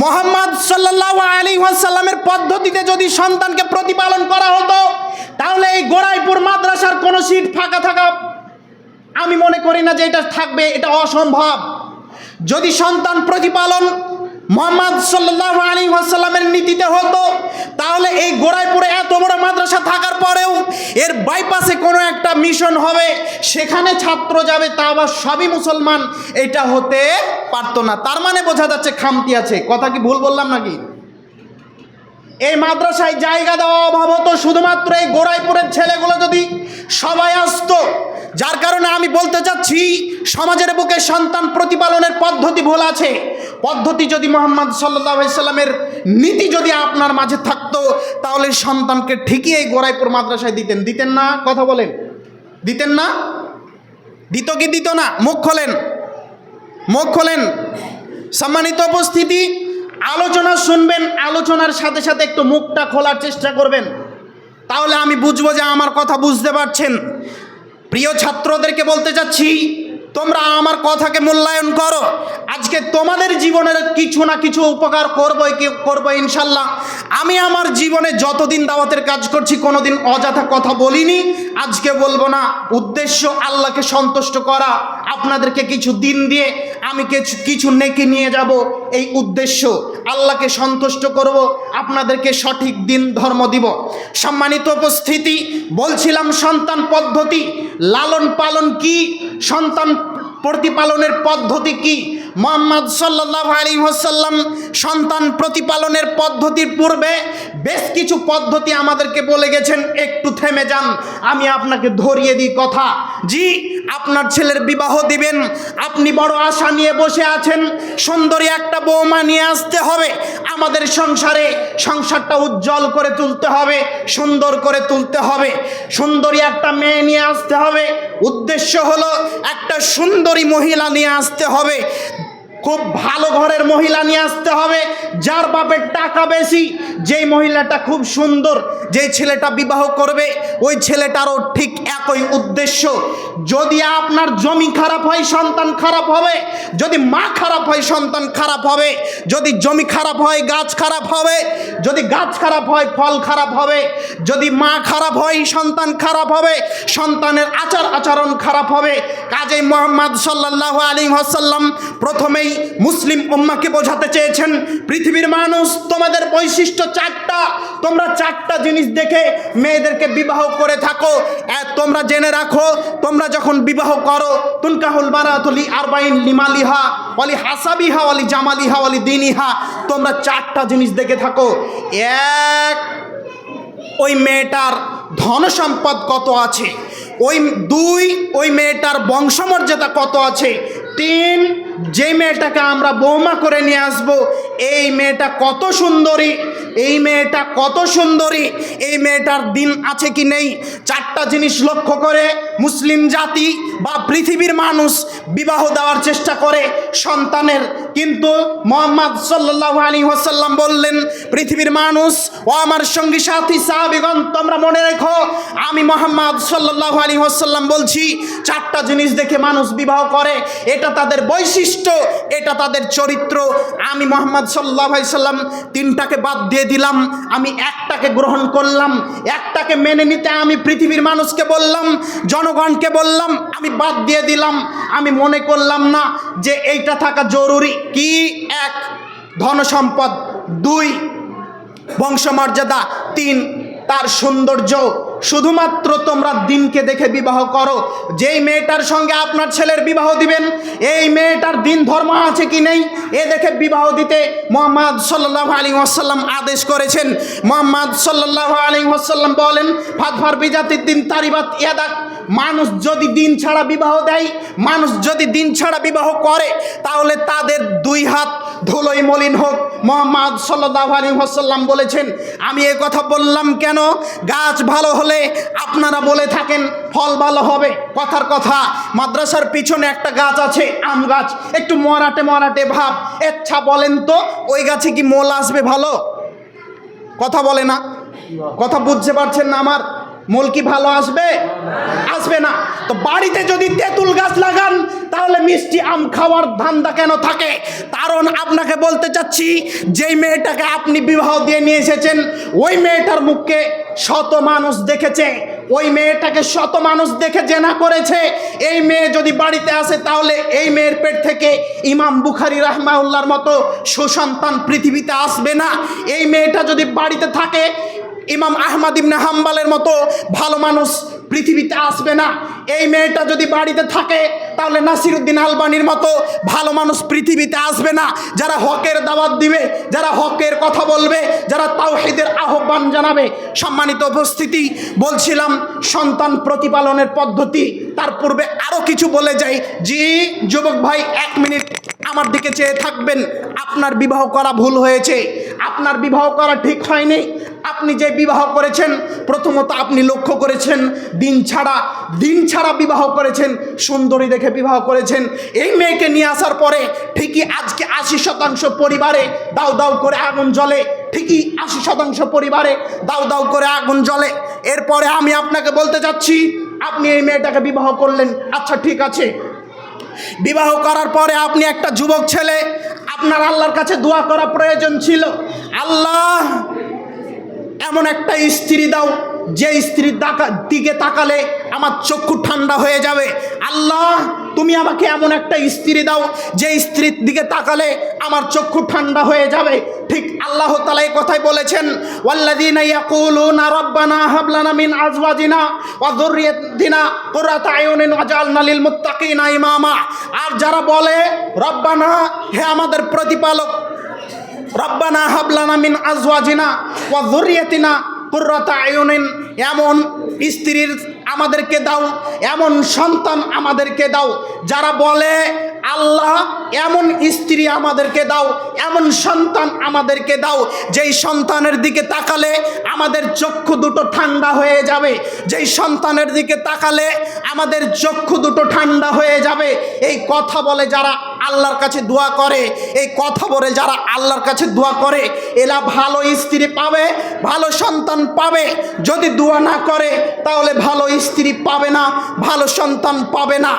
মোহাম্মদ সাল্লাহ আলী ওয়াসাল্লামের পদ্ধতিতে যদি সন্তানকে প্রতিপালন করা হতো, তাহলে এই গোড়াইপুর মাদ্রাসার কোনো সিট ফাঁকা থাকা আমি মনে করি না যে এটা থাকবে, এটা অসম্ভব। যদি সন্তান প্রতিপালন মোহাম্মদ সাল্লাহ আলী ওয়াসাল্লামের নীতিতে হতো। তাহলে এই গোড়াইপুরে এত বড় মাদ্রাসা থাকার পরেও এর বাইপাসে কোনো একটা মিশন হবে, সেখানে ছাত্র যাবে, তা আবার সবই মুসলমান, এটা হতে পারতো না। তার মানে বোঝা যাচ্ছে খামতি আছে। কথা কি ভুল বললাম নাকি? এই মাদ্রাসায় জায়গা দেওয়া অভাব হতো, শুধুমাত্র এই গোড়াইপুরের ছেলেগুলো যদি সবাই আসতো। যার কারণে আমি বলতে চাচ্ছি, সমাজের বুকে সন্তান প্রতিপালনের পদ্ধতি ভুল আছে। পদ্ধতি যদি মোহাম্মদ সাল্লামের নীতি যদি আপনার মাঝে থাকতো, তাহলে সন্তানকে ঠিকই এই গোড়াইপুর মাদ্রাসায় দিতেন। দিতেন না? কথা বলেন। দিতেন না? দিত কি দিত না? মুখ খোলেন। মুখ খোলেন। সম্মানিত উপস্থিতি, আলোচনা শুনবেন, আলোচনার সাথে সাথে একটু মুখটা খোলার চেষ্টা করবেন। তাহলে আমি বুঝব যে আমার কথা বুঝতে পারছেন। প্রিয় ছাত্রদেরকে বলতে চাচ্ছি তোমরা আমার কথাকে মূল্যায়ন করো। আজকে তোমাদের জীবনের কিছু না কিছু উপকার করবোই কি করব ইনশাল্লাহ। আমি আমার জীবনে যতদিন দাওয়াতের কাজ করছি, কোনোদিন অযথা কথা বলিনি। আজকে বলব না, উদ্দেশ্য আল্লাহকে সন্তুষ্ট করা, আপনাদেরকে কিছু দিন দিয়ে আমি কিছু কিছু নেকি নিয়ে যাব, এই উদ্দেশ্য আল্লাহকে সন্তুষ্ট করব, আপনাদেরকে সঠিক দিন ধর্ম দিব। সম্মানিত উপস্থিতি, বলছিলাম সন্তান পদ্ধতি, লালন পালন কি, সন্তান প্রতিপালনের পদ্ধতি কি? মোহাম্মদ সাল্লাহ আলী ওসাল্লাম সন্তান প্রতিপালনের পদ্ধতির পূর্বে বেশ কিছু পদ্ধতি আমাদেরকে বলে গেছেন, একটু থেমে যান, আমি আপনাকে ধরিয়ে দিই কথা। জি, আপনার ছেলের বিবাহ দিবেন, আপনি বড় আশা নিয়ে বসে আছেন, সুন্দরী একটা বৌমা নিয়ে আসতে হবে আমাদের সংসারে সংসারটা উজ্জ্বল করে তুলতে হবে, সুন্দর করে তুলতে হবে। সুন্দরী একটা মেয়ে নিয়ে আসতে হবে। উদ্দেশ্য হলো একটা সুন্দরী মহিলা নিয়ে আসতে হবে। খুব ভালো ঘরের মহিলা নিয়ে আসতে হবে, যার বাপের টাকা বেশি। যেই মহিলাটা খুব সুন্দর, যেই ছেলেটা বিবাহ করবে, ওই ছেলেটারও ঠিক একই উদ্দেশ্য। যদি আপনার জমি খারাপ হয়, সন্তান খারাপ হবে, যদি মা খারাপ হয়, সন্তান খারাপ হবে, যদি জমি খারাপ হয়, গাছ খারাপ হবে, যদি গাছ খারাপ হয়, ফল খারাপ হবে, যদি মা খারাপ হয়, সন্তান খারাপ হবে, সন্তানের আচার আচরণ খারাপ হবে, কাজেই মোহাম্মদ সাল্লাহ আলী হাসাল্লাম প্রথমেই মুসলিম উম্মাকে বোঝাতে চেয়েছেন, পৃথিবীর মানুষ, তোমাদের বৈশিষ্ট্য চারটা। তোমরা চারটা জিনিস দেখে মেয়েদেরকে বিবাহ করে থাকো। তোমরা জেনে রাখো, তোমরা যখন বিবাহ করো, তুনকাহুল বারাতুলি আরবাইন লিমালিহা অলি হাসাবিহা অলি জামালিহা অলি দিনিহা, তোমরা চারটা জিনিস দেখে থাকো। এক, ওই মেয়েটার ধন সম্পদ কত আছে? ওই, দুই, ওই মেয়েটার বংশমর্যাদা কত আছে? তিন যে মেয়েটাকে আমরা বৌমা করে নিয়ে আসব, এই মেয়েটা কত সুন্দরী, এই মেয়েটা কত সুন্দরী, এই মেয়েটার দিন আছে কি নেই, চারটা জিনিস লক্ষ্য করে মুসলিম জাতি বা পৃথিবীর মানুষ বিবাহ দেওয়ার চেষ্টা করে সন্তানের। কিন্তু মোহাম্মদ সাল্লাহ আলী ওসাল্লাম বললেন, পৃথিবীর মানুষ, ও আমার সঙ্গী সাথী, সাহাবিগণ, তোমরা মনে রেখো, আমি মোহাম্মদ সাল্লাহ আলী ওসাল্লাম বলছি, চারটা জিনিস দেখে মানুষ বিবাহ করে, এটা তাদের বৈশিষ্ট্য, এটা তাদের চরিত্র। আমি মোহাম্মদ সাল্লাহ সাল্লাম তিনটাকে বাদ দিয়ে দিলাম, আমি একটাকে গ্রহণ করলাম, একটাকে মেনে নিতে আমি পৃথিবীর মানুষকে বললাম জনগণকে বললাম, আমি বাদ দিয়ে দিলাম, আমি মনে করলাম না যে এইটা থাকা জরুরি। কি? এক ধন সম্পদ দুই, বংশমর্যাদা। তিন, তার সৌন্দর্য। শুধুমাত্র তোমরা দিনকে দেখে বিবাহ করো। যেই মেয়েটার সঙ্গে আপনার ছেলের বিবাহ দিবেন, এই মেয়েটার দিন ধর্ম আছে কি নেই? এ দেখে বিবাহ দিতে মোহাম্মদ সাল্লাহ আলী ওয়াসাল্লাম আদেশ করেছেন। মোহাম্মদ সাল্লাহ আলী ওয়াসাল্লাম বলেন, ফাতফার বিজাতির দিন তারিবাত ইয়াদাক। মানুষ যদি দিন ছাড়া বিবাহ দেয়, মানুষ যদি দিন ছাড়া বিবাহ করে, তাহলে তাদের দুই হাত ধুলোই মলিন হোক। মোহাম্মদ সাল্লাহ আলী হাসাল্লাম বলেছেন, আমি এ কথা বললাম কেন? গাছ ভালো হলে আপনারা বলে থাকেন, ফল ভালো হবে। কথার কথা, মাদ্রাসার পিছনে একটা গাছ আছে, আম গাছ। একটু মরাটে মরাটে ভাব। ইচ্ছা বলেন তো, ওই গাছে কি মোল আসবে ভালো? কথা বলে না। কথা বুঝতে পারছেন না আমার? মূল কি ভালো আসবে? বাড়িতে যদি তেঁতুল গাছ লাগান, তাহলে মিষ্টি আম খাওয়ার ধান্দা কেন থাকে? কারণ আপনাকে বলতে চাচ্ছি, যেই মেয়েটাকে আপনি বিবাহ দিয়ে নিয়ে এসেছেন, ওই মেয়েটার মুখকে শত মানুষ দেখেছে। ওই মেয়েটাকে শত মানুষ দেখে জেনা করেছে। এই মেয়ে যদি বাড়িতে আসে, তাহলে এই মেয়ের পেট থেকে ইমাম বুখারি রাহমাউল্লার মতো সুসন্তান পৃথিবীতে আসবে না। এই মেয়েটা যদি বাড়িতে থাকে, ইমাম আহমদ ইবনে হাম্বালের মতো ভালো মানুষ পৃথিবীতে আসবে না। এই মেয়েটা যদি বাড়িতে থাকে, তাহলে নাসিরুদ্দিন আলবানির মতো ভালো মানুষ পৃথিবীতে আসবে না। যারা হকের দাওয়াত দিবে, যারা হকের কথা বলবে, যারা তাওহিদের আহ্বান জানাবে, সম্মানিত উপস্থিতি, বলছিলাম সন্তান প্রতিপালনের পদ্ধতি, তার পূর্বে আরও কিছু বলে যাই। জি, যুবক ভাই, এক মিনিট আমার দিকে চেয়ে থাকবেন। আপনার বিবাহ করা ভুল হয়েছে। আপনার বিবাহ করা ঠিক হয়নি। আপনি যে বিবাহ করেছেন, প্রথমত আপনি লক্ষ্য করেছেন, দিন ছাড়া দিন ছাড়া বিবাহ করেছেন, সুন্দরী দেখে বিবাহ করেছেন। এই মেয়েকে নিয়ে আসার পরে ঠিকই আজকে আশি শতাংশ পরিবারে দাউ দাউ করে আগুন জ্বলে, ঠিকই আশি শতাংশ পরিবারে দাউ দাউ করে আগুন জ্বলে। এরপরে আমি আপনাকে বলতে চাচ্ছি, আপনি এই মেয়েটাকে বিবাহ করলেন। আচ্ছা ঠিক আছে। বিবাহ করার পরে আপনি একটা যুবক ছেলে, আপনার আল্লাহর কাছে দোয়া করা প্রয়োজন ছিল। আল্লাহ এমন একটা স্ত্রী দাও, যে স্ত্রীর দাকা তাকালে আমার চক্ষু ঠান্ডা হয়ে যাবে। আল্লাহ, তুমি আমাকে এমন একটা স্ত্রী দাও, যে স্ত্রীর দিকে তাকালে আমার চক্ষু ঠান্ডা হয়ে যাবে। ঠিক আল্লাহ তালা এই কথাই বলেছেন আজওয়াজিনা ওয়া ইমামা। আর যারা বলে, রব্বানা, হে আমাদের প্রতিপালক রব্বানা হাবলানা মিন আজওয়াজিনা ওয়া যুররিয়াতিনা কুররাতা আয়ুনিন। এমন স্ত্রীর আমাদেরকে দাও, এমন সন্তান আমাদেরকে দাও, যারা বলে, আল্লাহ এমন স্ত্রী আমাদেরকে দাও, এমন সন্তান আমাদেরকে দাও, যেই সন্তানের দিকে তাকালে আমাদের চক্ষু দুটো ঠান্ডা হয়ে যাবে, যেই সন্তানের দিকে তাকালে আমাদের চক্ষু দুটো ঠান্ডা হয়ে যাবে। এই কথা বলে যারা আল্লাহর কাছে দোয়া করে, এই কথা বলে যারা আল্লাহর কাছে দোয়া করে, এরা ভালো স্ত্রী পাবে, ভালো সন্তান পাবে। যদি দোয়া না করে, তাহলে ভালো স্ত্রী পাবে না, ভালো সন্তান পাবে না।